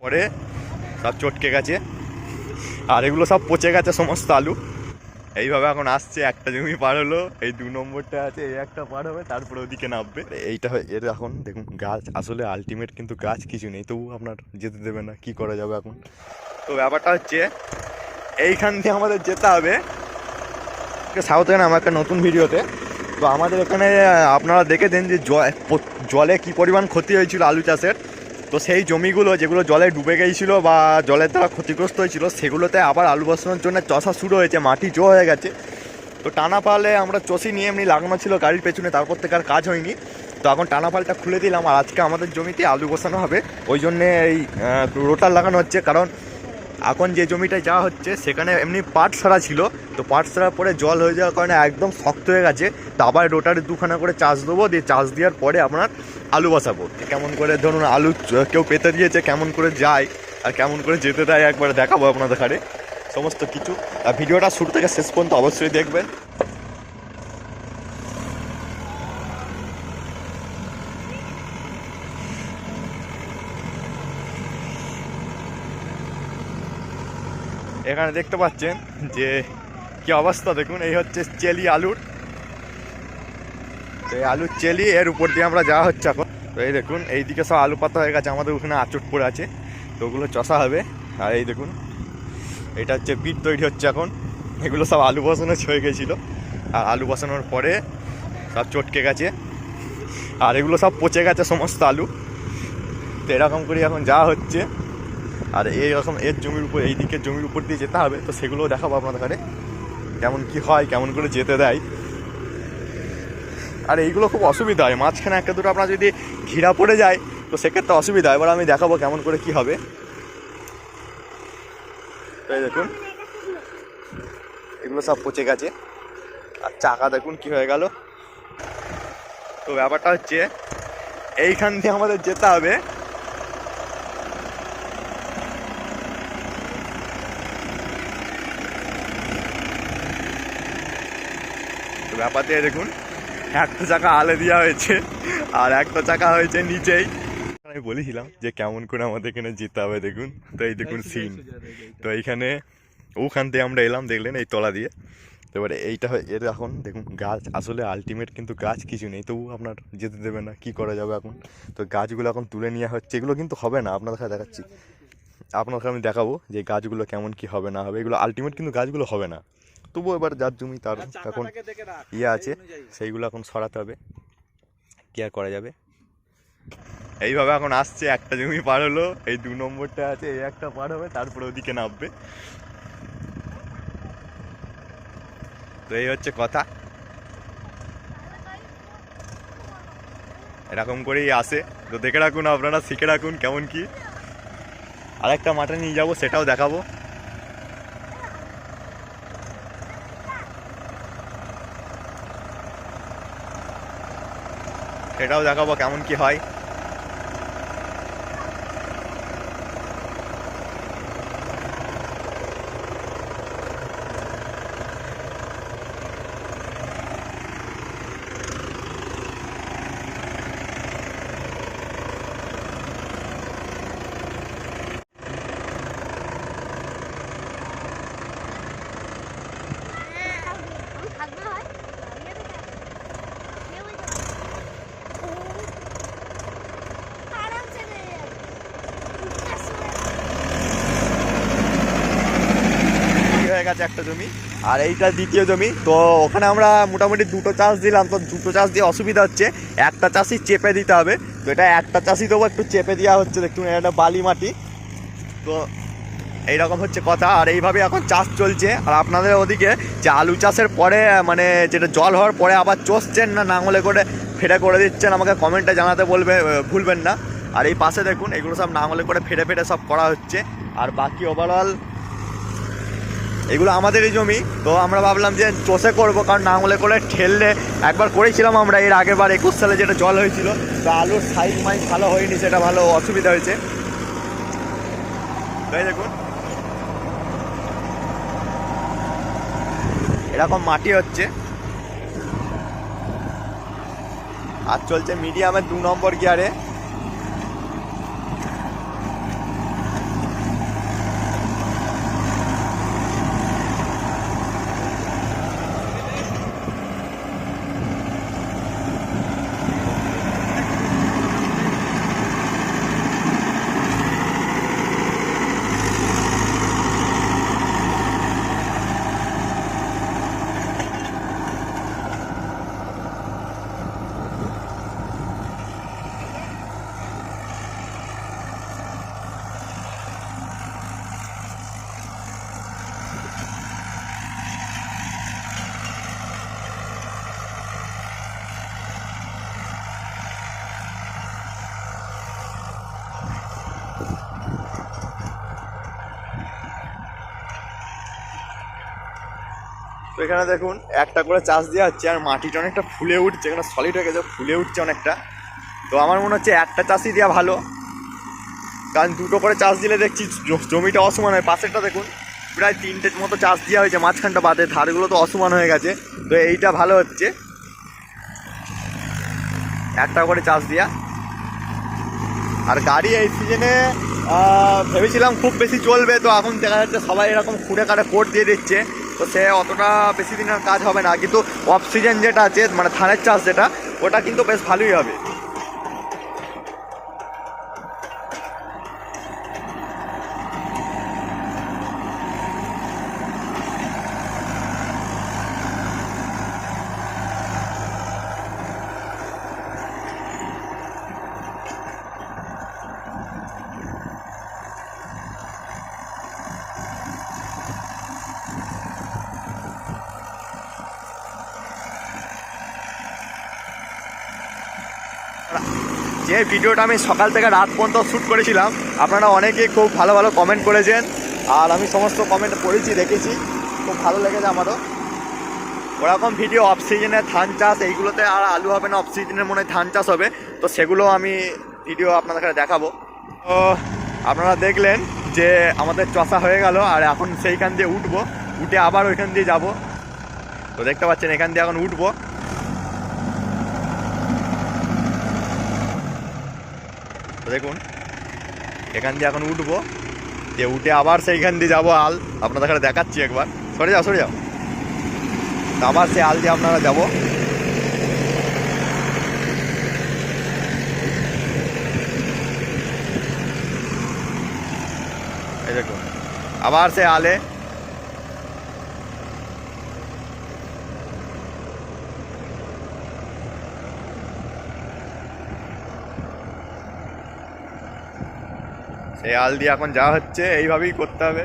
পরে সব চটকে গেছে। আর এগুলো সব পচে গেছে সমস্ত আলু। এইভাবে এখন আসছে, একটা জমি পার হলো, এই দু নম্বরটা আছে, এই একটা পার হবে, তারপরে ওদিকে নামবে। এইটা হয়- এর এখন দেখুন, গাছ, আসলে আলটিমেট কিন্তু গাছ কিছু নেই, তবু আপনার যেতে দেবে না, কি করা যাবে এখন? তো ব্যাপারটা হচ্ছে, এইখান দিয়ে আমাদের যেতে হবে। সাউথে আমার একটা নতুন ভিডিওতে। তো আমাদের এখানে, আপনারা দেখে দেখেছেন যে জলে কি পরিমাণ ক্ষতি হয়েছিল আলু চাষের। তো সেই জমিগুলো যেগুলো জলে ডুবে গিয়েছিল বা জলের দ্বারা ক্ষতিগ্রস্ত হয়েছিল, সেগুলোতে আবার আলু বসানোর জন্য চষা শুরু হয়েছে, মাটি জো হয়ে গেছে। তো টানা পালে আমরা চষি নিয়ে এমনি লাগানো ছিল গাড়ির পেছনে, তারপর থেকে আর কাজ হয়নি। তো এখন টানা পালটা খুলে দিলাম আর আজকে আমাদের জমিতে আলু বসানো হবে। ওই জন্যে এই রোটার লাগানো হচ্ছে, কারণ এখন যে জমিটা যাওয়া হচ্ছে, সেখানে এমনি পাট সারা ছিল। তো পাট সারার পরে জল হয়ে যাওয়ার কারণে একদম শক্ত হয়ে গেছে। তো আবার রোটারে দুখানা করে চাষ দেবো, দিয়ে চাষ দেওয়ার পরে আপনার আলু বসাবো। কেমন করে ধরুন আলু কেউ পেতে দিয়েছে, কেমন করে যায় আর কেমন করে যেতে দেয় একবার দেখাবো আপনাদের ঘাড়ে সমস্ত কিছু। আর ভিডিওটা শুরু থেকে শেষ পর্যন্ত অবশ্যই দেখবেন। এখানে দেখতে পাচ্ছেন যে কি অবস্থা। দেখুন, এই হচ্ছে চেলি আলুর। তো এই আলুর চেলি, এর উপর দিয়ে আমরা যাওয়া হচ্ছে এখন। তো এই দেখুন, এইদিকে সব আলু পাতা হয়ে গেছে, আমাদের ওখানে আচট পড়ে আছে। তো ওগুলো চষা হবে। আর এই দেখুন, এটা হচ্ছে বিট তৈরি হচ্ছে এখন। এগুলো সব আলু বসানো হয়ে গেছিল। আর আলু বসানোর পরে সব চটকে গেছে। আর এগুলো সব পচে গেছে সমস্ত আলু। তো এরকম করে এখন যাওয়া হচ্ছে। আর এইরকম এর জমির উপর, এই দিকের জমির উপর দিয়ে যেতে হবে, তো সেগুলোও দেখাবো আপনাদের কাছে কেমন কি হয়, কেমন করে যেতে দেয়। আর এইগুলো খুব অসুবিধা হয়। মাঝখানে একটা দুটো আপনার যদি ঘিরা পড়ে যায়, তো সেক্ষেত্রে অসুবিধা হয়। এবার আমি দেখাবো কেমন করে কি হবে। তাই দেখুন, এগুলো সব পচে গেছে। আর চাকা দেখুন কি হয়ে গেল। তো ব্যাপারটা হচ্ছে, এইখান দিয়ে আমাদের যেতে হবে। ব্যাপারটা দেখুন একটা চাকা আলে দেওয়া হয়েছে আর একটা চাকা হয়েছে নিচেই। আমি বলেছিলাম যে কেমন করে আমাদের এখানে যেতে হবে দেখুন। তো এই দেখুন সিন তো এইখানে ওখান থেকে আমরা এলাম দেখলেন এই তলা দিয়ে। তো এবারে এইটা হয়- এর এখন দেখুন গাছ আসলে আলটিমেট কিন্তু গাছ কিছু নেই। তবু আপনার যেতে দেবে না কি করা যাবে এখন? তো গাছগুলো এখন তুলে নেওয়া হচ্ছে। এগুলো কিন্তু হবে না আপনাদের কাছে দেখাচ্ছি। আপনাকে আমি দেখাবো যে গাছগুলো কেমন কি হবে না হবে। এগুলো আলটিমেট কিন্তু গাছগুলো হবে না। তবুও এবার যার জমি তার এখন ইয়ে আছে সেইগুলো এখন সরাতে হবে। কি আর করা যাবে? এইভাবে এখন আসছে একটা জমি পার হলো এই দু নম্বরটা আছে এই একটা পার হবে তারপরে ওদিকে নামবে। তো এই হচ্ছে কথা। এরকম করেই আসে। তো দেখে রাখুন আপনারা শিখে রাখুন কেমন কি। আরেকটা মাঠে নিয়ে যাব সেটাও দেখাবো। সেটাও দেখাবো কেমন কি হয় থাকবে হয় আরামসে বেরিয়ে যাবে এই হয়ে গেছে একটা জমি। আর এইটা দ্বিতীয় জমি। তো ওখানে আমরা মোটামুটি দুটো চাষ দিলাম। তো দুটো চাষ দিয়ে অসুবিধা হচ্ছে। একটা চাষই চেপে দিতে হবে। তো এটা একটা চাষই দেবো, একটু চেপে দেওয়া হচ্ছে। দেখুন, এটা বালি মাটি। তো এইরকম হচ্ছে কথা। আর এইভাবে এখন চাষ চলছে। আর আপনাদের ওদিকে যে আলু চাষের পরে মানে যেটা জল হওয়ার পরে আবার চষছেন না, নাঙলে করে ফেটে করে দিচ্ছেন, আমাকে কমেন্টে জানাতে বলবে ভুলবেন না। আর এই পাশে দেখুন, এগুলো সব নাঙলে করে ফেটে ফেটে সব করা হচ্ছে। আর বাকি ওভারঅল এগুলো আমাদেরই জমি। তো আমরা ভাবলাম যে চষে করব, কারণ নাঙলে করে ঠেললে একবার করেছিলাম আমরা, এর আগের বার একুশ সালে যেটা জল হয়েছিল, তো আলুর সাইজ মাইজ ভালো হয়নি, সেটা ভালো অসুবিধা হয়েছে। তাই দেখুন। এরকম মাটি হচ্ছে। আর চলছে মিডিয়ামের দু নম্বর গিয়ারে। তো এখানে দেখুন, একটা করে চাষ দেওয়া হচ্ছে আর মাটিটা অনেকটা ফুলে উঠছে, এখানে সলিড হয়ে গেছে, ফুলে উঠছে অনেকটা। তো আমার মনে হচ্ছে একটা চাষই দেওয়া ভালো। কারণ দুটো করে চাষ দিলে দেখছি জমিটা অসমান হয়। পাশেরটা দেখুন, প্রায় তিনটে মতো চাষ দেওয়া হয়েছে, মাঝখানটা বাদে ধারগুলো তো অসমান হয়ে গেছে। তো এইটা ভালো হচ্ছে। একটা করে চাষ দেওয়া আর গাড়ি এই সিজনে ভেবেছিলাম খুব বেশি চলবে, তো এখন দেখা যাচ্ছে সবাই এরকম খুঁড়ে কাটে কোট দিয়ে দিচ্ছে। তো সে অতটা বেশি দিনের কাজ হবে না। কিন্তু অফ সিজন যেটা আছে মানে ধানের চাষ যেটা, ওটা কিন্তু বেশ ভালোই হবে। যে ভিডিওটা আমি সকাল থেকে রাত পর্যন্ত শ্যুট করেছিলাম, আপনারা অনেকেই খুব ভালো ভালো কমেন্ট করেছেন। আর আমি সমস্ত কমেন্ট পড়েছি, দেখেছি। খুব ভালো লেগেছে আমারও। ওরকম ভিডিও অফ সিজনে ধান চাষ, এইগুলোতে আর আলু হবে না অফ সিজনের মনে ধান চাষ হবে। তো সেগুলো আমি ভিডিও আপনাদের দেখাবো। তো আপনারা দেখলেন যে আমাদের চষা হয়ে গেল, আর এখন সেইখান দিয়ে উঠবো। উঠে আবার ওইখান দিয়ে যাব। তো দেখতে পাচ্ছেন, এখান দিয়ে এখন উঠবো। দেখুন, এখান দিয়ে এখন উঠবো। যে উঠে আবার সেইখান দিয়ে যাব আল আপনাদের কাছে দেখাচ্ছি একবার। সরে যাও সরে যাও। আবার সেই আল দিয়ে আপনারা যাব। এই দেখুন, আবার সে আলে সেই আল দিয়ে এখন যা হচ্ছে এইভাবেই করতে হবে।